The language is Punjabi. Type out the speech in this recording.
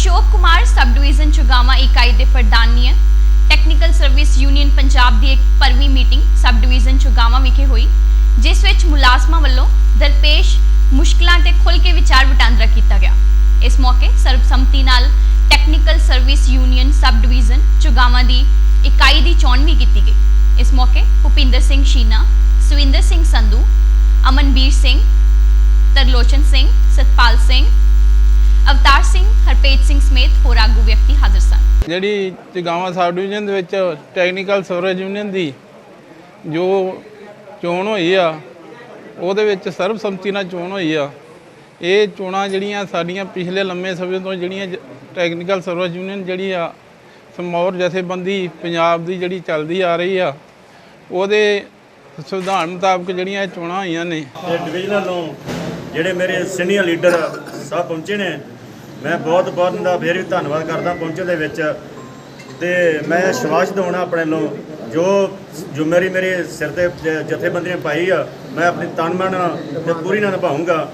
ਅਸ਼ੋਕ ਕੁਮਾਰ, ਸਬ ਡਿਵੀਜ਼ਨ ਚੁਗਾਵਾ ਇਕਾਈ ਦੇ ਪ੍ਰਧਾਨੀਆਂ ਟੈਕਨੀਕਲ ਸਰਵਿਸ ਯੂਨੀਅਨ ਪੰਜਾਬ ਦੀ ਇੱਕ ਪਰਵੀ ਮੀਟਿੰਗ ਸਬ ਡਿਵੀਜ਼ਨ ਚੁਗਾਵਾ ਵਿਖੇ ਹੋਈ, ਜਿਸ ਵਿੱਚ ਮੁਲਾਜ਼ਮਾਂ ਵੱਲੋਂ ਦਰਪੇਸ਼ ਮੁਸ਼ਕਲਾਂ ਤੇ ਖੁੱਲ ਕੇ ਵਿਚਾਰ ਵਟਾਂਦਰਾ ਕੀਤਾ ਗਿਆ। ਇਸ ਮੌਕੇ ਸਰਬਸੰਮਤੀ ਨਾਲ technical service union sub division Chugawan ਦੀ ਇਕਾਈ ਦੀ ਚੋਣ ਵੀ ਕੀਤੀ ਗਈ। ਇਸ ਮੌਕੇ ਭੁਪਿੰਦਰ ਸਿੰਘ ਸ਼ੀਨਾ, ਸੁਵਿੰਦਰ ਸਿੰਘ ਸੰਧੂ ਅਮਨਵੀਰ ਸਿੰਘ, ਤਰਲੋਚਨ ਸਿੰਘ, ਸਤਪਾਲ ਸਿੰਘ ਅਵਤਾਰ ਸਿੰਘ ਹਰਪੇਜ ਸਿੰਘ ਸਮੇਤ ਹੋਰ ਆਗੂ ਵਿਅਕਤੀ ਹਾਜ਼ਰ ਸਨ। ਜਿਹੜੀ ਚਗਾਵਾਂ ਸਬ ਡਿਵੀਜ਼ਨ ਦੇ ਵਿੱਚ ਟੈਕਨੀਕਲ ਸਰਵਿਸ ਯੂਨੀਅਨ ਦੀ ਜੋ ਚੋਣ ਹੋਈ ਆ ਉਹਦੇ ਵਿੱਚ ਸਰਬਸੰਮਤੀ ਨਾਲ ਚੋਣ ਹੋਈ ਆ ਇਹ ਚੋਣਾਂ ਜਿਹੜੀਆਂ ਸਾਡੀਆਂ ਪਿਛਲੇ ਲੰਮੇ ਸਮੇਂ ਤੋਂ ਜਿਹੜੀਆਂ ਜ- ਟੈਕਨੀਕਲ ਸਰਵਿਸ ਯੂਨੀਅਨ ਜਿਹੜੀ ਆ ਸਮੌਰ ਜਥੇਬੰਦੀ ਪੰਜਾਬ ਦੀ ਜਿਹੜੀ ਚੱਲਦੀ ਆ ਰਹੀ ਆ ਉਹਦੇ ਸੰਵਿਧਾਨ ਮੁਤਾਬਕ ਜਿਹੜੀਆਂ ਇਹ ਚੋਣਾਂ ਹੋਈਆਂ ਨੇ। ਤੇ ਡਿਵੀਜ਼ਨਲ ਨੂੰ ਜਿਹੜੇ ਮੇਰੇ ਸੀਨੀਅਰ ਲੀਡਰ ਸਾਹਿਬ ਪਹੁੰਚੇ ਨੇ ਮੈਂ ਬਹੁਤ ਬਹੁਤ ਦਾ ਫੇਰ ਵੀ ਧੰਨਵਾਦ ਕਰਦਾ ਪਹੁੰਚਣ ਦੇ ਵਿੱਚ। ਤੇ ਮੈਂ ਵਿਸ਼ਵਾਸ ਦਿਵਾਉਣਾ ਆਪਣੇ ਨੂੰ ਜੋ ਜ਼ਿੰਮੇਵਾਰੀ ਮੇਰੇ ਸਿਰ ਤੇ ਜ- ਜਥੇਬੰਦੀ ਨੇ ਪਾਈ ਆ, ਮੈਂ ਆਪਣੀ ਤਨ ਮਨ ਤੇ ਪੂਰੀ ਨਾਲ ਨਿਭਾਉਂਗਾ